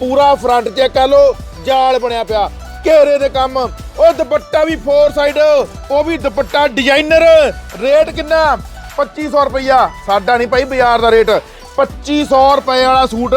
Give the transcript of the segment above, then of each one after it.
ਪੂਰਾ front check ਕਰ ਲਓ, ਜਾਲ ਬਣਿਆ ਪਿਆ। ਘੇਰੇ ਦੇ ਕੰਮ। ਉਹ ਦੁਪੱਟਾ ਵੀ ਫੋਰ ਸਾਈਡ ਉਹ ਵੀ ਦੁਪੱਟਾ ਡਿਜ਼ਾਈਨਰ ਰੇਟ ਕਿੰਨਾ? 2500 ਰੁਪਈਆ। ਸਾਡਾ ਨਹੀਂ ਭਾਈ ਬਾਜ਼ਾਰ ਦਾ ਰੇਟ 2500 ਰੁਪਏ ਵਾਲਾ ਸੂਟ।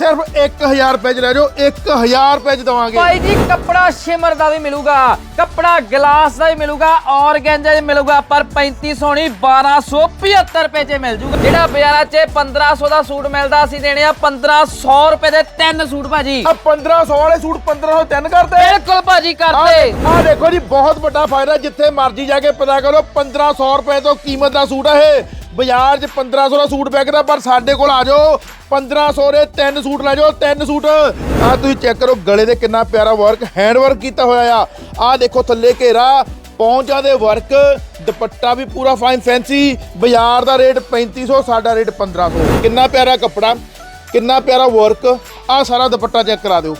ਸਿਰਫ 1000 ਰੁਪਏ ਚ ਲੈ ਜਾਓ 1000 ਰੁਪਏ ਚ ਦਵਾਂਗੇ। ਭਾਈ ਜੀ ਕੱਪੜਾ ਸ਼ਿਮਰ ਦਾ ਵੀ ਮਿਲੂਗਾ ਕੱਪੜਾ ਗਲਾਸ ਦਾ ਵੀ ਮਿਲੂਗਾ ਔਰਗੈਂਜਾ ਵੀ ਮਿਲੂਗਾ ਪਰ 3500 ਨਹੀਂ 1275 ਰੁਪਏ 'ਚ ਮਿਲ ਜੂਗਾ। ਜਿਹੜਾ ਬਾਜ਼ਾਰਾਂ 'ਚ 1500 ਦਾ ਸੂਟ ਮਿਲਦਾ ਅਸੀਂ ਦੇਣੇ ਆ 1500 ਰੁਪਏ ਦੇ ਤਿੰਨ ਸੂਟ ਭਾਜੀ। ਆ 1500 ਵਾਲੇ ਸੂਟ 1500 ਤਿੰਨ ਕਰਦੇ। ਬਿਲਕੁਲ ਭਾਜੀ ਕਰਦੇ। ਆ ਦੇਖੋ ਜੀ ਬਹੁਤ ਵੱਡਾ ਫਾਇਦਾ ਜਿੱਥੇ ਮਰਜ਼ੀ ਜਾ ਕੇ ਪਤਾ ਕਰੋ 1500 ਰੁਪਏ ਤੋਂ ਕੀਮਤ ਦਾ ਸੂਟ ਆ ਇਹ। ਬਾਜ਼ਾਰ 'ਚ 1500 ਦਾ ਸੂਟ ਵਿਕਦਾ ਪਰ ਸਾਡੇ ਕੋਲ ਆ ਜਾਓ। 1500 ਦੇ ਤਿੰਨ ਸੂਟ ਲੈ ਜਾਓ, ਤਿੰਨ ਸੂਟ। ਆ ਤੁਸੀਂ ਚੈੱਕ ਕਰੋ, ਗਲੇ ਦੇ ਕਿੰਨਾ ਪਿਆਰਾ ਵਰਕ ਹੈਂਡ ਵਰਕ ਕੀਤਾ ਹੋਇਆ ਆ। ਆ ਦੇਖੋ ਥੱਲੇ ਘੇਰਾ, ਪੌਂਚਾਂ ਦੇ ਵਰਕ ਦੁਪੱਟਾ ਵੀ ਪੂਰਾ ਫਾਈਨ ਫੈਂਸੀ ਬਾਜ਼ਾਰ ਦਾ ਰੇਟ 3500 ਸਾਡਾ ਰੇਟ 1500 ਕਿੰਨਾ ਪਿਆਰਾ ਕੱਪੜਾ, ਕਿੰਨਾ ਪਿਆਰਾ ਵਰਕ ਆ ਸਾਰਾ ਦੁਪੱਟਾ ਚੈੱਕ ਕਰਾ ਦਿਓ।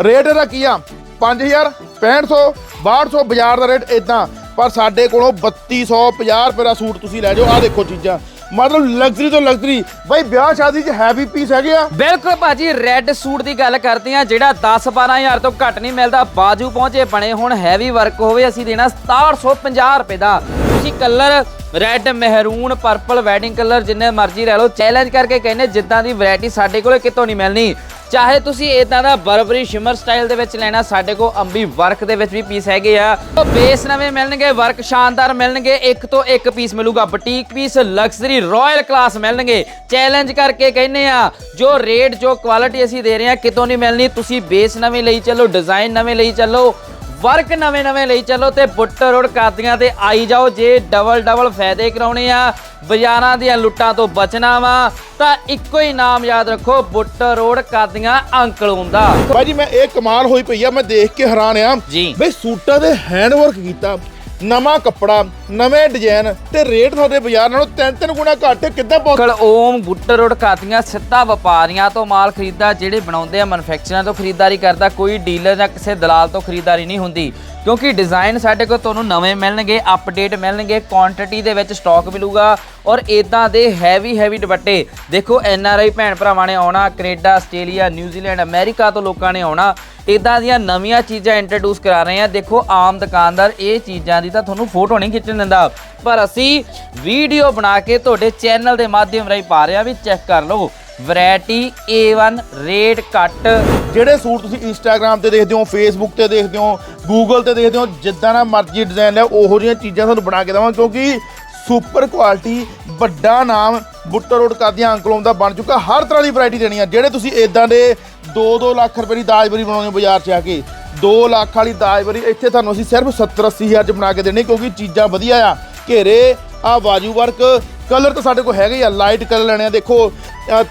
ਰੇਟ ਇਹਦਾ ਕੀ ਆ? 5000 6500 6200 ਬਾਜ਼ਾਰ ਦਾ ਰੇਟ ਇਦਾਂ ਪਰ ਸਾਡੇ ਕੋਲੋਂ 3250 ਰੁਪਏ ਦਾ ਸੂਟ ਤੁਸੀਂ ਲੈ ਜਾਓ। ਆ ਦੇਖੋ ਚੀਜ਼ਾਂ। ਮਤਲਬ ਲਗਜ਼ਰੀ ਤੋਂ ਲਗਜ਼ਰੀ ਬਈ, ਵਿਆਹ ਸ਼ਾਦੀ 'ਚ ਹੈਵੀ ਪੀਸ ਹੈਗੇ ਆ। ਬਿਲਕੁਲ ਭਾਜੀ ਰੈੱਡ ਸੂਟ ਦੀ ਗੱਲ ਕਰਦੇ ਆ ਜਿਹੜਾ 10 12000 ਤੋਂ ਘੱਟ ਨਹੀਂ ਮਿਲਦਾ। ਬਾਜੂ ਪਹੁੰਚੇ ਬਣੇ, ਹੁਣ ਹੈਵੀ ਵਰਕ ਹੋਵੇ, ਅਸੀਂ ਦੇਣਾ 6750 ਰੁਪਏ ਦਾ। ਤੁਸੀਂ ਕਲਰ ਰੈੱਡ ਮਹਿਰੂਨ ਪਰਪਲ ਵੈਡਿੰਗ ਕਲਰ ਜਿੰਨੇ ਮਰਜ਼ੀ ਲੈ ਲਓ। ਚੈਲੰਜ ਕਰਕੇ ਕਹਿੰਦੇ, ਜਿੱਦਾਂ ਦੀ ਵੈਰਾਈਟੀ ਸਾਡੇ ਕੋਲੇ ਕਿਤੋਂ ਨਹੀਂ ਮਿਲਣੀ। ਚਾਹੇ ਤੁਸੀਂ ਇਦਾਂ ਦਾ ਬਰਬਰੀ ਸ਼ਿਮਰ ਸਟਾਈਲ ਦੇ ਵਿੱਚ ਲੈਣਾ, ਸਾਡੇ ਕੋਲ ਅੰਬੀ ਵਰਕ ਦੇ ਵਿੱਚ ਵੀ ਪੀਸ ਹੈਗੇ ਆ। ਉਹ ਬੇਸ ਨਵੇਂ ਮਿਲਣਗੇ ਵਰਕ ਸ਼ਾਨਦਾਰ ਮਿਲਣਗੇ, ਇੱਕ ਤੋਂ ਇੱਕ ਪੀਸ ਮਿਲੂਗਾ। Boutique piece luxury royal class ਮਿਲਣਗੇ। ਚੈਲੰਜ ਕਰਕੇ ਕਹਿੰਨੇ ਆ, ਜੋ ਰੇਟ ਜੋ ਕੁਆਲਿਟੀ ਅਸੀਂ ਦੇ ਰਹੇ ਆ, ਕਿਤੋਂ ਨਹੀਂ ਮਿਲਣੀ, ਤੁਸੀਂ ਬੇਸ ਨਵੇਂ ਲਈ ਚੱਲੋ ਡਿਜ਼ਾਈਨ ਨਵੇਂ ਲਈ ਚੱਲੋ। ਵਰਕ ਨਵੇਂ ਨਵੇਂ ਲਈ ਚੱਲੋ ਤੇ ਬੁੱਟਰ ਰੋਡ ਕਾਦੀਆਂ ਤੇ ਆਈ ਜਾਓ। ਜੇ ਡਬਲ ਡਬਲ ਫਾਇਦੇ ਕਰਾਉਣੇ ਆ ਬਾਜ਼ਾਰਾਂ ਦੀਆਂ ਲੁੱਟਾਂ ਤੋਂ ਬਚਣਾ ਵਾ ਤਾਂ ਇੱਕੋ ਹੀ ਨਾਮ ਯਾਦ ਰੱਖੋ ਬੁੱਟਰ ਰੋਡ ਕਾਦੀਆਂ ਅੰਕਲ ਹੁੰਦਾ ਬਾਈ ਜੀ ਮੈਂ ਇਹ ਕਮਾਲ ਹੋਈ ਪਈ ਆ ਮੈਂ ਦੇਖ ਕੇ ਹੈਰਾਨ ਆ। ਜੀ। ਬਈ ਸੂਟਾਂ ਦੇ ਹੈਂਡ ਵਰਕ ਕੀਤਾ। ਨਵਾਂ ਕੱਪੜਾ, ਨਵੇਂ ਡਿਜ਼ਾਈਨ ਤੇ ਰੇਟ ਤੁਹਾਡੇ ਬਾਜ਼ਾਰ ਨਾਲੋਂ ਤਿੰਨ ਤਿੰਨ ਗੁਣਾ ਘੱਟ, ਕਿੱਦਾਂ ਪਹੁੰਚ ਅੰਕਲ ਓਮ ਰੋਡ ਕਾਦੀਆਂ ਸਿੱਧਾ ਵਪਾਰੀਆਂ ਤੋਂ ਮਾਲ ਖਰੀਦਦਾ, ਜਿਹੜੇ ਬਣਾਉਂਦੇ ਆ ਮੈਨੂਫੈਕਚਰਰਾਂ ਤੋਂ ਖਰੀਦਦਾਰੀ ਕਰਦਾ, ਕੋਈ ਡੀਲਰ ਜਾਂ ਕਿਸੇ ਦਲਾਲ ਤੋਂ ਖਰੀਦਦਾਰੀ ਨਹੀਂ ਹੁੰਦੀ। ਕਿਉਂਕਿ ਡਿਜ਼ਾਈਨ ਸਾਡੇ ਕੋਲ ਤੁਹਾਨੂੰ ਨਵੇਂ ਮਿਲਣਗੇ ਅਪਡੇਟ ਮਿਲਣਗੇ ਕੁਆਂਟੀਟੀ ਦੇ ਵਿੱਚ ਸਟਾਕ ਮਿਲੂਗਾ ਔਰ ਇਦਾਂ ਦੇ ਹੈਵੀ ਹੈਵੀ ਦੁਪੱਟੇ। ਦੇਖੋ ਐਨ ਆਰ ਆਈ ਭੈਣ ਭਰਾਵਾਂ ਨੇ ਆਉਣਾ, ਕੈਨੇਡਾ, ਆਸਟ੍ਰੇਲੀਆ ਨਿਊਜ਼ੀਲੈਂਡ ਅਮਰੀਕਾ ਤੋਂ ਲੋਕਾਂ ਨੇ ਆਉਣਾ। ਇਦਾਂ ਦੀਆਂ ਨਵੀਆਂ ਚੀਜ਼ਾਂ ਇੰਟਰੋਡਿਊਸ ਕਰਾ ਰਹੇ ਆ ਦੇਖੋ, ਆਮ ਦੁਕਾਨਦਾਰ ਇਹ ਚੀਜ਼ਾਂ ਦੀ ਤਾਂ ਤੁਹਾਨੂੰ ਫੋਟੋ ਨਹੀਂ ਖਿੱਚਣ ਦਿੰਦਾ। ਪਰ ਅਸੀਂ ਵੀਡੀਓ ਬਣਾ ਕੇ ਤੁਹਾਡੇ ਚੈਨਲ ਦੇ ਮਾਧਿਅਮ ਰਾਹੀਂ ਪਾ ਰਹੇ ਆ ਵੀ ਚੈੱਕ ਕਰ ਲਓ। ਵੈਰਾਈਟੀ A1 ਰੇਟ ਘੱਟ। ਜਿਹੜੇ ਸੂਟ ਤੁਸੀਂ ਇੰਸਟਾਗ੍ਰam ਤੇ ਦੇਖਦੇ ਹੋ ਫੇਸਬੁੱਕ ਤੇ ਦੇਖਦੇ ਹੋ ਗੂਗਲ ਤੇ ਦੇਖਦੇ ਹੋ, ਜਿੱਦਾਂ ਦਾ ਮਰਜ਼ੀ ਡਿਜ਼ਾਈਨ ਲੈ ਉਹੋ ਜਿਹੀਆਂ ਚੀਜ਼ਾਂ ਤੁਹਾਨੂੰ ਬਣਾ ਕੇ ਦੇਵਾਂ ਕਿਉਂਕਿ ਸੁਪਰ ਕੁਆਲਿਟੀ ਵੱਡਾ ਨਾਮ ਬੁੱਟਰ ਰੋਡ ਕਾਦੀਆਂ ਅੰਕਲੋਂ ਦਾ ਬਣ ਚੁੱਕਾ, ਹਰ ਤਰ੍ਹਾਂ ਦੀ ਵੈਰਾਈਟੀ ਦੇਣੀ ਆ। ਜਿਹੜੇ ਤੁਸੀਂ ਇਦਾਂ ਦੇ 2-2 ਲੱਖ ਰੁਪਏ ਦੀ ਦਾਜਬਰੀ ਬਣਾਉਂਦੇ ਹੋ ਬਾਜ਼ਾਰ 'ਚ ਆ ਕੇ। 2 ਲੱਖ ਵਾਲੀ ਦਾਜਬਰੀ ਇੱਥੇ ਤੁਹਾਨੂੰ ਅਸੀਂ ਸਿਰਫ 70-80 ਹਜ਼ਾਰ 'ਚ ਬਣਾ ਕੇ ਦੇਣੀ, ਕਿਉਂਕਿ ਚੀਜ਼ਾਂ ਵਧੀਆ ਆ। ਘੇਰੇ ਆ ਬਾਜੂ ਵਰਕ, ਕਲਰ ਤਾਂ ਸਾਡੇ ਕੋਲ ਹੈਗੇ ਹੀ ਆ, ਲਾਈਟ ਕਲਰ ਲੈਣੇ ਆ, ਦੇਖੋ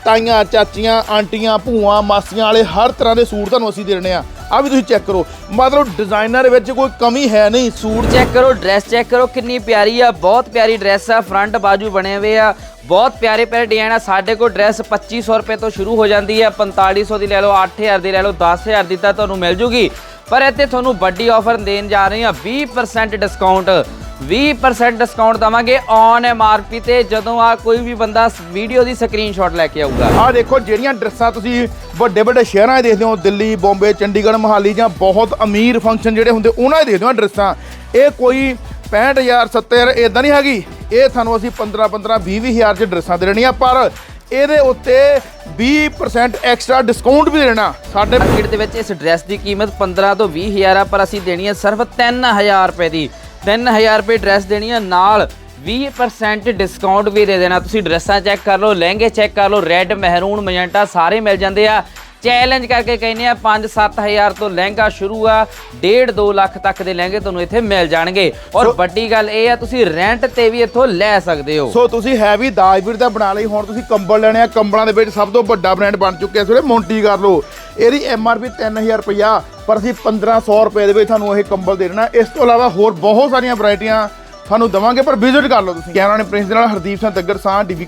ਤਾਈਆਂ, ਚਾਚੀਆਂ, ਆਂਟੀਆਂ, ਭੂਆ, ਮਾਸੀਆਂ ਵਾਲੇ ਹਰ ਤਰ੍ਹਾਂ ਦੇ ਸੂਟ ਤੁਹਾਨੂੰ ਅਸੀਂ ਦੇਣੇ ਆ। ਆ ਵੀ ਤੁਸੀਂ ਚੈੱਕ ਕਰੋ। ਮਤਲਬ ਡਿਜ਼ਾਈਨਰ ਵਿੱਚ ਕੋਈ ਕਮੀ ਹੈ ਨਹੀਂ। ਸੂਟ ਚੈੱਕ ਕਰੋ, ਡਰੈਸ ਚੈੱਕ ਕਰੋ, ਕਿੰਨੀ ਪਿਆਰੀ ਆ, ਬਹੁਤ ਪਿਆਰੀ ਡਰੈਸ ਆ, ਫਰੰਟ ਬਾਜੂ ਬਣੇ ਹੋਏ ਆ, ਬਹੁਤ ਪਿਆਰੇ ਪਿਆਰੇ ਡਿਜ਼ਾਈਨ ਆ। ਸਾਡੇ ਕੋਲ ਡਰੈਸ 2500 ਰੁਪਏ ਤੋਂ ਸ਼ੁਰੂ ਹੋ ਜਾਂਦੀ ਹੈ 4500 ਦੀ ਲੈ ਲਓ 8000 ਦੀ ਲੈ ਲਓ 10000 ਦੀ ਤਾਂ ਤੁਹਾਨੂੰ ਮਿਲ ਜੂਗੀ। ਪਰ ਇੱਥੇ ਤੁਹਾਨੂੰ ਵੱਡੀ ਆਫਰ ਦੇਣ ਜਾ ਰਹੇ ਹਾਂ 20% ਡਿਸਕਾਊਂਟ 20% ਡਿਸਕਾਊਂਟ ਦਵਾਂਗੇ ਔਨ ਐਮਆਰਪੀ ਤੇ ਜਦੋਂ ਆ ਕੋਈ ਵੀ ਬੰਦਾ ਵੀਡੀਓ ਦੀ ਸਕਰੀਨਸ਼ਾਟ ਲੈ ਕੇ ਆਊਗਾ। ਆ ਦੇਖੋ ਜਿਹੜੀਆਂ ਡਰੈਸਾਂ ਤੁਸੀਂ ਵੱਡੇ ਵੱਡੇ ਸ਼ਹਿਰਾਂ 'ਚ ਦੇਖਦੇ ਹੋ ਦਿੱਲੀ ਬੰਬੇ ਚੰਡੀਗੜ੍ਹ ਮੋਹਾਲੀ ਜਾਂ ਬਹੁਤ ਅਮੀਰ ਫੰਕਸ਼ਨ ਜਿਹੜੇ ਹੁੰਦੇ ਉਹਨਾਂ 'ਚ ਦੇਖਦੇ ਹੋ ਡਰੈਸਾਂ। ਇਹ ਕੋਈ 65000 70000 ਇਦਾਂ ਨਹੀਂ ਹੈਗੀ। ਇਹ ਤੁਹਾਨੂੰ ਅਸੀਂ 15 15 20 ਹਜ਼ਾਰ 'ਚ ਡਰੈਸਾਂ ਦੇ ਦੇਣੀਆਂ ਪਰ ਇਹਦੇ ਉੱਤੇ 20% ਐਕਸਟਰਾ ਡਿਸਕਾਊਂਟ ਵੀ ਦੇਣਾ। ਸਾਡੇ ਮਾਰਕੀਟ ਦੇ ਵਿੱਚ ਇਸ ਡਰੈਸ ਦੀ ਕੀਮਤ 15 ਤੋਂ 20 ਹਜ਼ਾਰ ਆ ਪਰ ਅਸੀਂ ਦੇਣੀ ਹੈ ਸਿਰਫ 3000 ਰੁਪਏ ਦੀ। 3000 ਰੁਪਏ ਡਰੈਸ ਦੇਣੀ ਆ, ਨਾਲ 20% ਡਿਸਕਾਊਂਟ ਵੀ ਦੇ ਦੇਣਾ। ਤੁਸੀਂ ਡਰੈਸਾਂ ਚੈੱਕ ਕਰ ਲਓ, ਲਹਿੰਗੇ ਚੈੱਕ ਕਰ ਲਓ ਰੈੱਡ ਮਹਿਰੂਨ ਮਜੰਟਾ ਸਾਰੇ ਮਿਲ ਜਾਂਦੇ ਆ। ਚੈਲੰਜ ਕਰਕੇ ਕਹਿੰਦੇ ਆ 5-7000 ਤੋਂ ਲਹਿੰਗਾ ਸ਼ੁਰੂ ਆ 1.5 2 ਲੱਖ ਤੱਕ ਦੇ ਲਹਿੰਗੇ ਤੁਹਾਨੂੰ ਇੱਥੇ ਮਿਲ ਜਾਣਗੇ। ਔਰ ਵੱਡੀ ਗੱਲ ਇਹ ਆ ਤੁਸੀਂ ਰੈਂਟ ਤੇ ਵੀ ਇੱਥੋਂ ਲੈ ਸਕਦੇ ਹੋ। ਸੋ ਤੁਸੀਂ ਹੈਵੀ ਦਾਜਵੀਰ ਦਾ ਬਣਾ ਲਈ ਹੁਣ ਤੁਸੀਂ ਕੰਬਲ ਲੈਣੇ ਆ ਕੰਬਲਾਂ ਦੇ ਵਿੱਚ ਸਭ ਤੋਂ ਵੱਡਾ ਬ੍ਰਾਂਡ ਬਣ ਚੁੱਕਿਆ ਇਸ ਵੇਲੇ ਮੌਂਟੀ ਕਰ ਲਓ। ਇਹਦੀ ਐਮਆਰਪੀ 3000 ਰੁਪਇਆ ਪਰ ਅਸੀਂ 1500 ਰੁਪਏ ਦੇ ਵਿੱਚ ਤੁਹਾਨੂੰ ਇਹ ਕੰਬਲ ਦੇ ਦੇਣਾ। ਇਸ ਤੋਂ ਇਲਾਵਾ ਹੋਰ ਬਹੁਤ ਸਾਰੀਆਂ ਵੈਰਾਈਟੀਆਂ ਤੁਹਾਨੂੰ ਦਵਾਂਗੇ ਪਰ ਵਿਜ਼ਿਟ ਕਰ ਲਓ ਤੁਸੀਂ। ਕੈਮਰਾ ਨੇ ਪ੍ਰਿੰਸ ਦੇ ਨਾਲ ਹਰਦੀਪ ਸਿੰਘ ਤੱਗਰ ਸਾਹ ਟੀਵੀ